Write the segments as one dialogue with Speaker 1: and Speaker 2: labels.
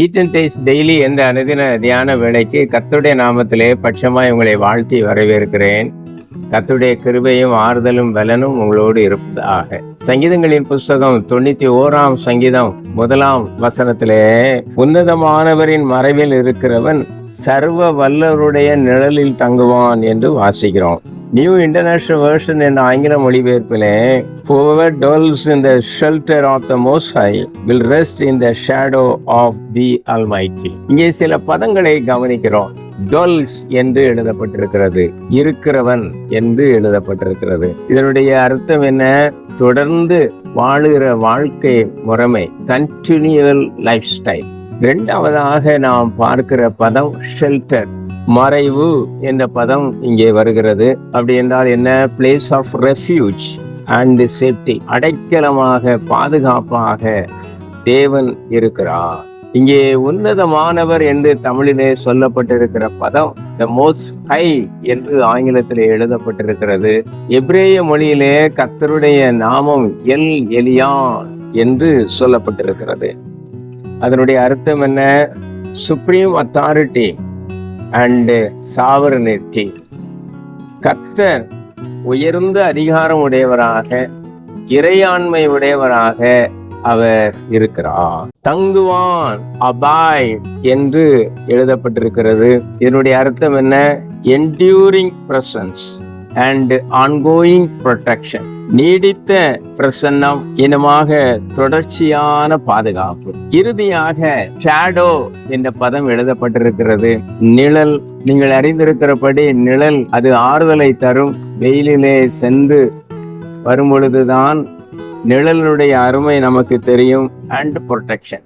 Speaker 1: Eat and taste daily என்ற அனுதின தியான வேலைக்கு கத்துடைய நாமத்திலே பட்சமாய் உங்களை வாழ்த்தி வரவேற்கிறேன். கத்துடைய கிருபையும் ஆறுதலும் பலனும் உங்களோடு இருப்பதாக. சங்கீதங்களின் புஸ்தகம் தொண்ணூத்தி ஓராம் சங்கீதம் முதலாம் வசனத்திலே உன்னதமானவரின் மறைவில் இருக்கிறவன் சர்வ வல்லவருடைய நிழலில் தங்குவான் என்று வாசிக்கிறோம். நியூ இன்டர்நேஷனல் வேர்ஷன் என்ற ஆங்கில மொழிபெயர்ப்பிலே whoever dwells in the shelter of the most high will rest in the shadow of the almighty. இங்கே சில பதங்களை கவனிக்கிறோம். டொல்ஸ் என்று எழுதப்பட்டிருக்கிறது. இருக்கிறவன் என்று எழுதப்பட்டிருக்கிறது. இதனுடைய அர்த்தம் என்ன? தொடர்ந்து வாழுகிற வாழ்க்கை முறைமை கண்டினியூவல் லைஃப் ஸ்டைல் இரண்டாவதாக நாம் பார்க்கிற பதம் ஷெல்டர் மறைவு என்ற பதம் இங்கே வருகிறது. அப்படி என்றால் என்ன? Place of refuge and safety அடைக்கலமாக பாதுகாப்பாக தேவன் இருக்கிறார். இங்கே உன்னதமானவர் என்று தமிழிலே சொல்லப்பட்டிருக்கிற பதம் த மோஸ்ட் ஹை என்று ஆங்கிலத்திலே எழுதப்பட்டிருக்கிறது. எப்ரேய மொழியிலே கர்த்தருடைய நாமம் எல் எலியான் என்று சொல்லப்பட்டிருக்கிறது. அதனுடைய அர்த்தம் என்ன? சுப்ரீம் அத்தாரிட்டி அண்டு சாவரனிட்டி கத்தர் உயர்ந்த அதிகாரம் உடையவராக இறையாண்மை உடையவராக அவர் இருக்கிறார். தங்குவான் அபாய் என்று எழுதப்பட்டிருக்கிறது. இதனுடைய அர்த்தம் என்ன? Enduring presence and ongoing protection நீடித்த பிரசன்னம் இனமாக தொடர்ச்சியான பாதுகாப்பு. இறுதியாக ஷேடோ என்ற பதம் எழுதப்பட்டிருக்கிறது. நிழல் நீங்கள் அறிந்திருக்கிறபடி நிழல் அது ஆறுதலை தரும். வெயிலிலே சென்று வரும் நிழலுடைய அருமை நமக்கு தெரியும் அண்ட் ப்ரொடெக்ஷன்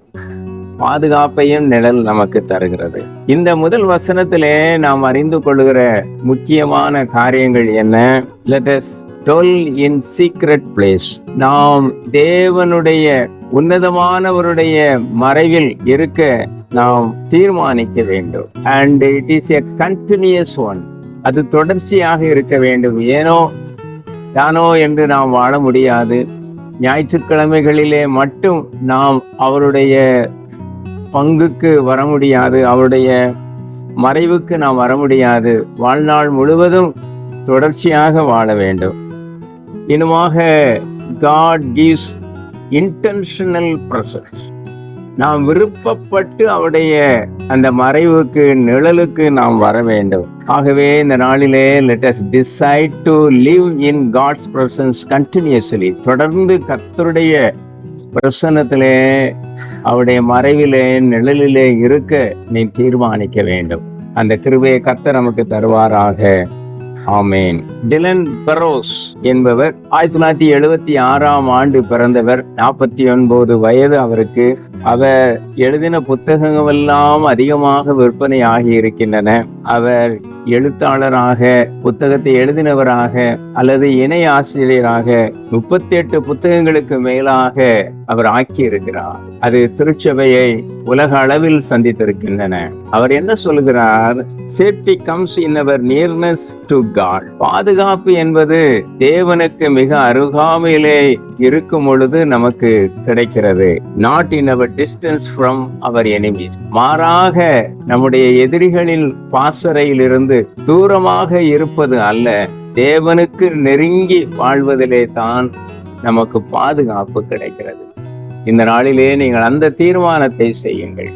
Speaker 1: பாதுகாப்பையும் நிழல் நமக்கு தருகிறது. இந்த முதல் வசனத்திலே நாம் அறிந்து கொள்கிற முக்கியமான காரியங்கள் என்ன? Let's dwell in secret place நாம் தேவனுடைய உன்னதமானவருடைய மறைவில் இருக்க நாம் தீர்மானிக்க வேண்டும். And it is a continuous one அது தொடர்ச்சியாக இருக்க வேண்டும். ஏனோ தானோ என்று நாம் வாழ முடியாது. ஞாயிற்றுக்கிழமைகளிலே மட்டும் நாம் அவருடைய பங்குக்கு வர முடியாது அவருடைய மறைவுக்கு நாம் வர முடியாது வாழ்நாள் முழுவதும் தொடர்ச்சியாக வாழ வேண்டும். இன்னுமாக காட் கிவ்ஸ் இன்டென்ஷனல் ப்ரசன்ஸ் நாம் விருப்பப்பட்டு அவருடைய அந்த மறைவுக்கு நிழலுக்கு நாம் வர வேண்டும். ஆகவே இந்த நாளிலே let's decide to live in God's presence continuously தொடர்ந்து கத்தருடைய பிரசனத்திலே அவருடைய மறைவிலே நிழலிலே இருக்க நீ தீர்மானிக்க வேண்டும். அந்த கிருபையை கத்த நமக்கு தருவாராக. ஆமேன். டிலன் பெரோஸ் என்பவர் ஆயிரத்தி தொள்ளாயிரத்தி எழுபத்தி ஆறாம் ஆண்டு பிறந்தவர். நாற்பத்தி ஒன்பது வயது அவருக்கு. அவர் எழுதின புத்தகங்கள் எல்லாம் அதிகமாக விற்பனை ஆகி இருக்கின்றன. அவர் எழுத்தாளராக புத்தகத்தை எழுதினவராக அல்லது இணை ஆசிரியராக முப்பத்தி எட்டு புத்தகங்களுக்கு மேலாக அவர் ஆக்கியிருக்கிறார். அது திருச்சபையை உலக அளவில் சந்தித்திருக்கின்றன. அவர் என்ன சொல்கிறார்? Safety comes in our nearness to God. பாதுகாப்பு என்பது தேவனுக்கு மிக அருகாமையிலே இருக்கும் பொழுது நமக்கு கிடைக்கிறது. Not in our distance from our enemies மாறாக நம்முடைய எதிரிகளின் பாசறையிலிருந்து தூரமாக இருப்பது அல்ல தேவனுக்கு நெருங்கி வாழ்வதிலே தான் நமக்கு பாதுகாப்பு கிடைக்கிறது. இந்த நாளிலே நீங்கள் அந்த தீர்மானத்தை செய்யுங்கள்.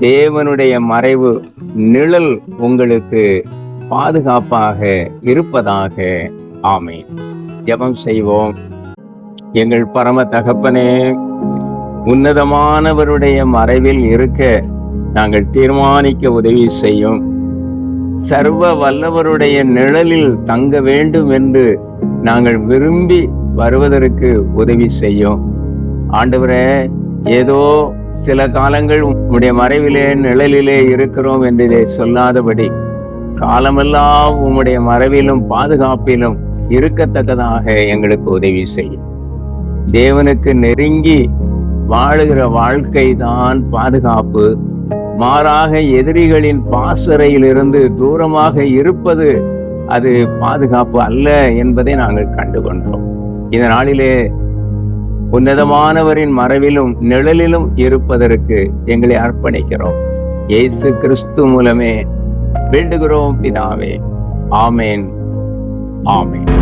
Speaker 1: தேவனுடைய மறைவு நிழல் உங்களுக்கு பாதுகாப்பாக இருப்பதாக. ஆமை ஜபம் செய்வோம். எங்கள் பரம தகப்பனே உன்னதமானவருடைய மறைவில் இருக்க நாங்கள் தீர்மானிக்க உதவி செய்யும். சர்வ வல்லவருடைய நிழலில் தங்க வேண்டும் என்று நாங்கள் விரும்பி வருவதற்கு உதவி செய்யும். ஆண்டவரே ஏதோ சில காலங்கள் உம்முடைய மறைவிலே நிழலிலே இருக்கிறோம் என்று இதை சொல்லாதபடி காலமெல்லாம் உம்முடைய மறைவிலும் பாதுகாப்பிலும் இருக்கத்தக்கதாக எங்களுக்கு உதவி செய்யும். தேவனுக்கு நெருங்கி வாழுகிற வாழ்க்கை தான் பாதுகாப்பு. மாறாக எதிரிகளின் பாசறையிலிருந்து தூரமாக இருப்பது அது பாதுகாப்பு அல்ல என்பதை நாங்கள் கண்டுகொண்டோம். இந்த நாளிலே உன்னதமானவரின் மறைவிலும் நிழலிலும் இருப்பதற்கு எங்களை அர்ப்பணிக்கிறோம். இயேசு கிறிஸ்து மூலமே வேண்டுகிறோம் பிதாவே. ஆமேன். ஆமேன்.